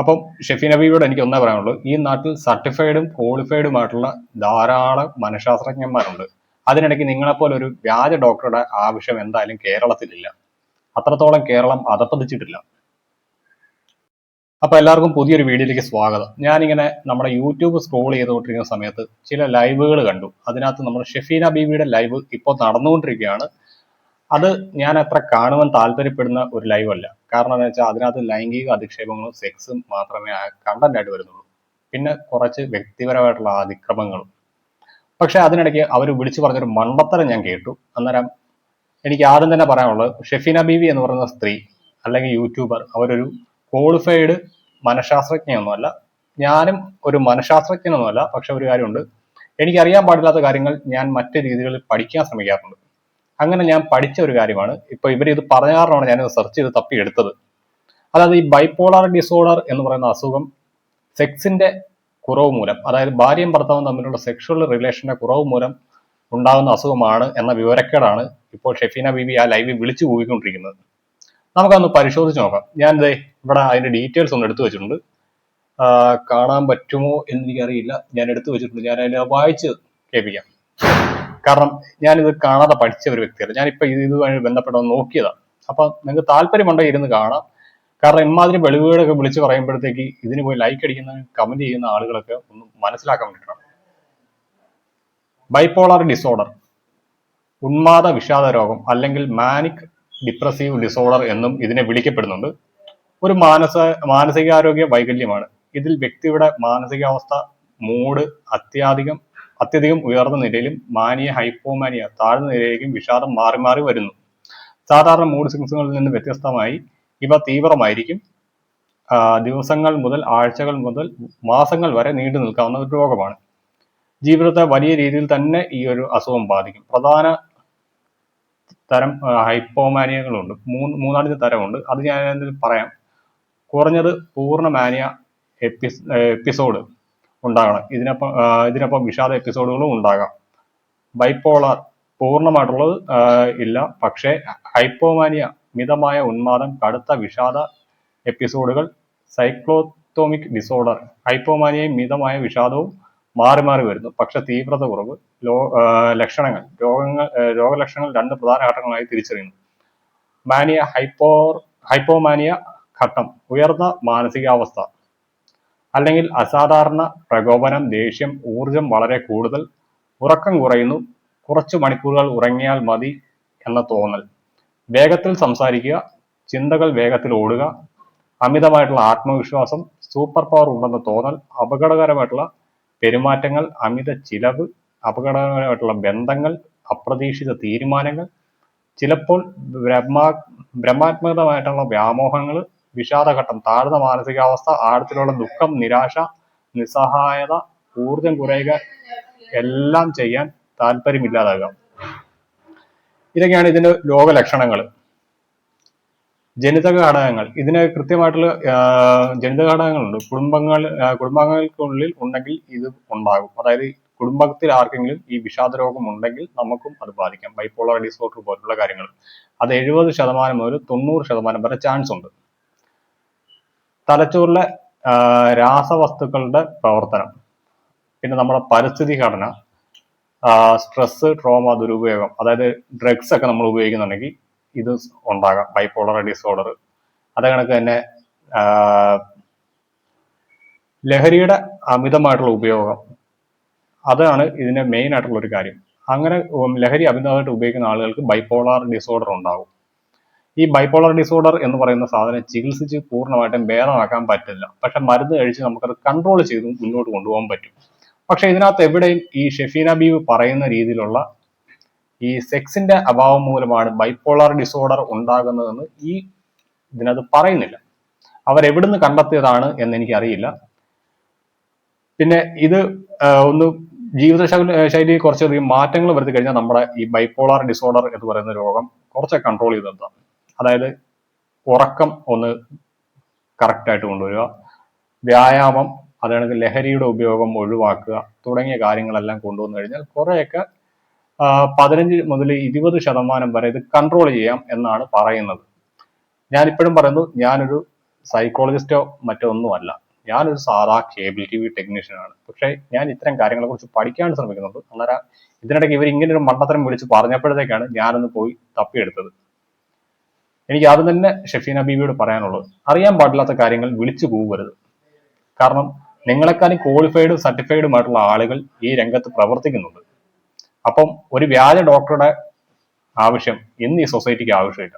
അപ്പം ഷെഫി നബിയോട് എനിക്ക് ഒന്നേ പറയാനുള്ളൂ. ഈ നാട്ടിൽ സർട്ടിഫൈഡും ക്വാളിഫൈഡും ആയിട്ടുള്ള ധാരാളം മനഃശാസ്ത്രജ്ഞന്മാരുണ്ട്. അതിനിടയ്ക്ക് നിങ്ങളെപ്പോലെ ഒരു വ്യാജ ഡോക്ടറുടെ ആവശ്യം എന്തായാലും കേരളത്തിലില്ല. അത്രത്തോളം കേരളം അതപ്പതിച്ചിട്ടില്ല അപ്പൊ എല്ലാവർക്കും പുതിയൊരു വീഡിയോയിലേക്ക് സ്വാഗതം. ഞാനിങ്ങനെ നമ്മുടെ യൂട്യൂബ് സ്ക്രോൾ ചെയ്തുകൊണ്ടിരിക്കുന്ന സമയത്ത് ചില ലൈവുകൾ കണ്ടു. അതിനകത്ത് നമ്മുടെ ഷെഫീന ബീവിയുടെ ലൈവ് ഇപ്പോൾ നടന്നുകൊണ്ടിരിക്കുകയാണ്. അത് ഞാൻ അത്ര കാണുവാൻ താല്പര്യപ്പെടുന്ന ഒരു ലൈവ് അല്ല കാരണം എന്താ വെച്ചാൽ അതിനകത്ത് ലൈംഗിക അധിക്ഷേപങ്ങളും സെക്സും മാത്രമേ കണ്ടന്റ് ആയിട്ട് വരുന്നുള്ളൂ. പിന്നെ കുറച്ച് വ്യക്തിപരമായിട്ടുള്ള അതിക്രമങ്ങളും. പക്ഷെ അതിനിടയ്ക്ക് അവർ വിളിച്ചു പറഞ്ഞൊരു മണ്ടത്തരം ഞാൻ കേട്ടു. അന്നേരം എനിക്ക് ആദ്യം തന്നെ പറയാനുള്ളത് ഷെഫിന ബീവി എന്ന് പറയുന്ന സ്ത്രീ അല്ലെങ്കിൽ യൂട്യൂബർ അവരൊരു ക്വാളിഫൈഡ് മനഃശാസ്ത്രജ്ഞയൊന്നുമല്ല. ഞാനും ഒരു മനഃശാസ്ത്രജ്ഞനൊന്നുമല്ല. പക്ഷെ ഒരു കാര്യമുണ്ട്. എനിക്കറിയാൻ പാടില്ലാത്ത കാര്യങ്ങൾ ഞാൻ മറ്റു രീതികളിൽ പഠിക്കാൻ ശ്രമിക്കാറുണ്ട്. അങ്ങനെ ഞാൻ പഠിച്ച ഒരു കാര്യമാണ്. ഇപ്പൊ ഇവർ ഇത് കാരണമാണ് ഞാൻ സെർച്ച് ചെയ്ത് തപ്പി എടുത്തത്. അതായത് ഈ ബൈപ്പോളാർ ഡിസോർഡർ എന്ന് പറയുന്ന അസുഖം സെക്സിന്റെ കുറവ് മൂലം അതായത് ഭാര്യയും ഭർത്താവും തമ്മിലുള്ള സെക്ഷുവൽ റിലേഷന്റെ കുറവ് മൂലം ഉണ്ടാകുന്ന അസുഖമാണ് എന്ന വിവരക്കേടാണ് ഇപ്പോൾ ഷെഫീന ബീബി ആ ലൈവിൽ വിളിച്ചു കൂവിക്കൊണ്ടിരിക്കുന്നത്. നമുക്കൊന്ന് പരിശോധിച്ച് നോക്കാം. ഞാൻ ദേ ഇവിടെ അതിന്റെ ഡീറ്റെയിൽസ് ഒന്ന് എടുത്തു വെച്ചിട്ടുണ്ട്. കാണാൻ പറ്റുമോ എന്ന് എനിക്കറിയില്ല. ഞാൻ എടുത്തു വെച്ചിട്ടുണ്ട്. ഞാൻ അതിനെ വായിച്ച് കേൾപ്പിക്കാം. കാരണം ഞാനിത് കാണാതെ പഠിച്ച ഒരു വ്യക്തിയല്ല. ഞാനിപ്പൊ ഇത് ഇതുമായി ബന്ധപ്പെട്ട് ഒന്ന് നോക്കിയതാണ് അപ്പൊ നിങ്ങൾക്ക് താല്പര്യമുണ്ടെങ്കിൽ ഇരുന്ന് കാണാം. കാരണം ഇമാതിരി വെളിവുകളൊക്കെ വിളിച്ച് പറയുമ്പോഴത്തേക്ക് ഇതിന് പോയി ലൈക്ക് അടിക്കുന്ന കമന്റ് ചെയ്യുന്ന ആളുകളൊക്കെ ഒന്ന് മനസ്സിലാക്കാൻ വേണ്ടിയിട്ടാണ്. ബൈപ്പോളാർ ഡിസോർഡർ ഉന്മാദ വിഷാദ രോഗം അല്ലെങ്കിൽ മാനിക് ഡിപ്രസീവ് ഡിസോർഡർ എന്നും ഇതിനെ വിളിക്കപ്പെടുന്നുണ്ട്. ഒരു മാനസ മാനസികാരോഗ്യ വൈകല്യമാണ്. ഇതിൽ വ്യക്തിയുടെ മാനസികാവസ്ഥ മൂഡ് അത്യാധികം അത്യധികം ഉയർന്ന നിലയിലും മാനിയ ഹൈപ്പോമാനിയ താഴ്ന്ന നിലയിലേക്കും വിഷാദം മാറി മാറി വരുന്നു. സാധാരണ മൂഡ് സിഗ്നൽസിൽ നിന്ന് വ്യത്യസ്തമായി ഇവ തീവ്രമായിരിക്കും. ദിവസങ്ങൾ മുതൽ ആഴ്ചകൾ മുതൽ മാസങ്ങൾ വരെ നീണ്ടു നിൽക്കാവുന്ന ഒരു രോഗമാണ്. ജീവിതത്തെ വലിയ രീതിയിൽ തന്നെ ഈ ഒരു അസുഖം ബാധിക്കും. പ്രധാന തരം ഹൈപ്പോമാനിയകളുണ്ട്. മൂന്ന് മൂന്നാലഞ്ച് തരമുണ്ട്. അത് ഞാൻ പറയാം. കുറഞ്ഞത് പൂർണ മാനിയ എപ്പിസ് എപ്പിസോഡ്. ഉണ്ടാകണം. ഇതിനൊപ്പം ഇതിനൊപ്പം വിഷാദ എപ്പിസോഡുകളും ഉണ്ടാകാം. ബൈപ്പോളാർ പൂർണമായിട്ടുള്ളത് ഇല്ല. പക്ഷേ ഹൈപ്പോമാനിയ മിതമായ ഉന്മാദം കടുത്ത വിഷാദ എപ്പിസോഡുകൾ സൈക്ലോത്തോമിക് ഡിസോർഡർ ഹൈപ്പോമാനിയയും മിതമായ വിഷാദവും മാറി മാറി വരുന്നു. പക്ഷെ തീവ്രത കുറവ് ലക്ഷണങ്ങൾ രോഗങ്ങൾ രോഗലക്ഷണങ്ങൾ രണ്ട് പ്രധാന ഘട്ടങ്ങളായി തിരിച്ചറിയുന്നു. മാനിയ ഹൈപ്പോ ഹൈപ്പോമാനിയ ഘട്ടം ഉയർന്ന മാനസികാവസ്ഥ അല്ലെങ്കിൽ അസാധാരണ പ്രകോപനം ദേഷ്യം ഊർജം വളരെ കൂടുതൽ ഉറക്കം കുറയുന്നു കുറച്ച് മണിക്കൂറുകൾ ഉറങ്ങിയാൽ മതി എന്ന തോന്നൽ. വേഗത്തിൽ സംസാരിക്കുക ചിന്തകൾ വേഗത്തിൽ ഓടുക അമിതമായിട്ടുള്ള ആത്മവിശ്വാസം സൂപ്പർ പവർ ഉണ്ടെന്ന തോന്നൽ അപകടകരമായിട്ടുള്ള പെരുമാറ്റങ്ങൾ അമിത ചിലവ് അപകടകരമായിട്ടുള്ള ബന്ധങ്ങൾ അപ്രതീക്ഷിത തീരുമാനങ്ങൾ ചിലപ്പോൾ ബ്രഹ്മാ ബ്രഹ്മാത്മകമായിട്ടുള്ള വ്യാമോഹങ്ങൾ വിഷാദഘട്ടം താഴ്ന്ന മാനസികാവസ്ഥ ആഴത്തിലുള്ള ദുഃഖം നിരാശ നിസ്സഹായത ഊർജം കുറയുക എല്ലാം ചെയ്യാൻ താല്പര്യമില്ലാതാകാം ഇതൊക്കെയാണ് ഇതിന്റെ രോഗലക്ഷണങ്ങൾ. ജനിതക ഘടകങ്ങൾ. ഇതിന് കൃത്യമായിട്ടുള്ള ജനിതക ഘടകങ്ങളുണ്ട്. കുടുംബങ്ങൾ കുടുംബങ്ങൾക്കുള്ളിൽ ഉണ്ടെങ്കിൽ ഇത് ഉണ്ടാകും. അതായത് കുടുംബത്തിൽ ആർക്കെങ്കിലും ഈ വിഷാദ രോഗം ഉണ്ടെങ്കിൽ നമുക്കും അത് ബാധിക്കാം. ബൈപ്പോളർ ഡിസോർഡർ പോലുള്ള കാര്യങ്ങൾ. അത് എഴുപത് ശതമാനം മുതൽ തൊണ്ണൂറ് ശതമാനം വരെ ചാൻസ് ഉണ്ട്. തലച്ചോറിലെ രാസവസ്തുക്കളുടെ പ്രവർത്തനം. പിന്നെ നമ്മുടെ പരിസ്ഥിതി ഘടന സ്ട്രെസ് ട്രോമ ദുരുപയോഗം അതായത് ഡ്രഗ്സ് ഒക്കെ നമ്മൾ ഉപയോഗിക്കുന്നുണ്ടെങ്കിൽ ഇത് ഉണ്ടാകാം. Bipolar disorder. അത് കണക്ക് തന്നെ ലഹരിയുടെ അമിതമായിട്ടുള്ള ഉപയോഗം. അതാണ് ഇതിന്റെ മെയിൻ ആയിട്ടുള്ള ഒരു കാര്യം. അങ്ങനെ ലഹരി അമിതമായിട്ട് ഉപയോഗിക്കുന്ന ആളുകൾക്ക് ബൈപ്പോളാർ ഡിസോർഡർ ഉണ്ടാവും ഈ ബൈപോളർ ഡിസോർഡർ എന്ന് പറയുന്ന സാധനം ചികിത്സിച്ച് പൂർണമായിട്ടും ഭേദമാക്കാൻ പറ്റില്ല. പക്ഷെ മരുന്ന് കഴിച്ച് നമുക്കത് കൺട്രോൾ ചെയ്ത് മുന്നോട്ട് കൊണ്ടുപോകാൻ പറ്റും. പക്ഷെ ഇതിനകത്ത് എവിടെയും ഈ ഷെഫീന ബീവ് പറയുന്ന രീതിയിലുള്ള ഈ സെക്സിന്റെ അഭാവം മൂലമാണ് ബൈപോളർ ഡിസോർഡർ ഉണ്ടാകുന്നതെന്ന് ഈ ഇതിനകത്ത് പറയുന്നില്ല. അവരെവിടുന്ന് കണ്ടെത്തിയതാണ് എന്ന് എനിക്കറിയില്ല. പിന്നെ ഇത് ഒന്ന് ജീവിത ശൈലി കുറച്ചധികം മാറ്റങ്ങൾ വരുത്തി കഴിഞ്ഞാൽ നമ്മുടെ ഈ ബൈപ്പോളാർ ഡിസോർഡർ എന്ന് പറയുന്ന രോഗം കുറച്ച് കൺട്രോൾ ചെയ്ത് അതായത് ഉറക്കം ഒന്ന് കറക്റ്റായിട്ട് കൊണ്ടുവരിക. വ്യായാമം അതാണെങ്കിൽ ലഹരിയുടെ ഉപയോഗം ഒഴിവാക്കുക തുടങ്ങിയ കാര്യങ്ങളെല്ലാം കൊണ്ടുവന്നു കഴിഞ്ഞാൽ കുറേയൊക്കെ പതിനഞ്ച് മുതൽ ഇരുപത് ശതമാനം വരെ ഇത് കൺട്രോൾ ചെയ്യാം എന്നാണ് പറയുന്നത്. ഞാനിപ്പോഴും പറയുന്നു ഞാനൊരു സൈക്കോളജിസ്റ്റോ മറ്റോ ഒന്നുമല്ല. ഞാനൊരു സാധാ കേബിൾ ടി വി ടെക്നീഷ്യനാണ് പക്ഷേ ഞാൻ ഇത്തരം കാര്യങ്ങളെ കുറിച്ച് പഠിക്കാൻ ശ്രമിക്കുന്നുണ്ട്. അന്നേരം ഇതിനിടയ്ക്ക് ഇവർ ഇങ്ങനെ ഒരു മണ്ടത്തരം വിളിച്ച് പറഞ്ഞപ്പോഴത്തേക്കാണ് ഞാനൊന്ന് പോയി തപ്പിയെടുത്തത്. എനിക്ക് ആദ്യം തന്നെ ഷെഫീന ബീവിയോട് പറയാനുള്ളത് അറിയാൻ പാടില്ലാത്ത കാര്യങ്ങൾ വിളിച്ചു പോകരുത് കാരണം നിങ്ങളെക്കാൾ ക്വാളിഫൈഡും സർട്ടിഫൈഡും ആയിട്ടുള്ള ആളുകൾ ഈ രംഗത്ത് പ്രവർത്തിക്കുന്നുണ്ട്. അപ്പം ഒരു വ്യാജ ഡോക്ടറുടെ ആവശ്യം ഇന്ന് ഈ സൊസൈറ്റിക്ക് ആവശ്യമില്ല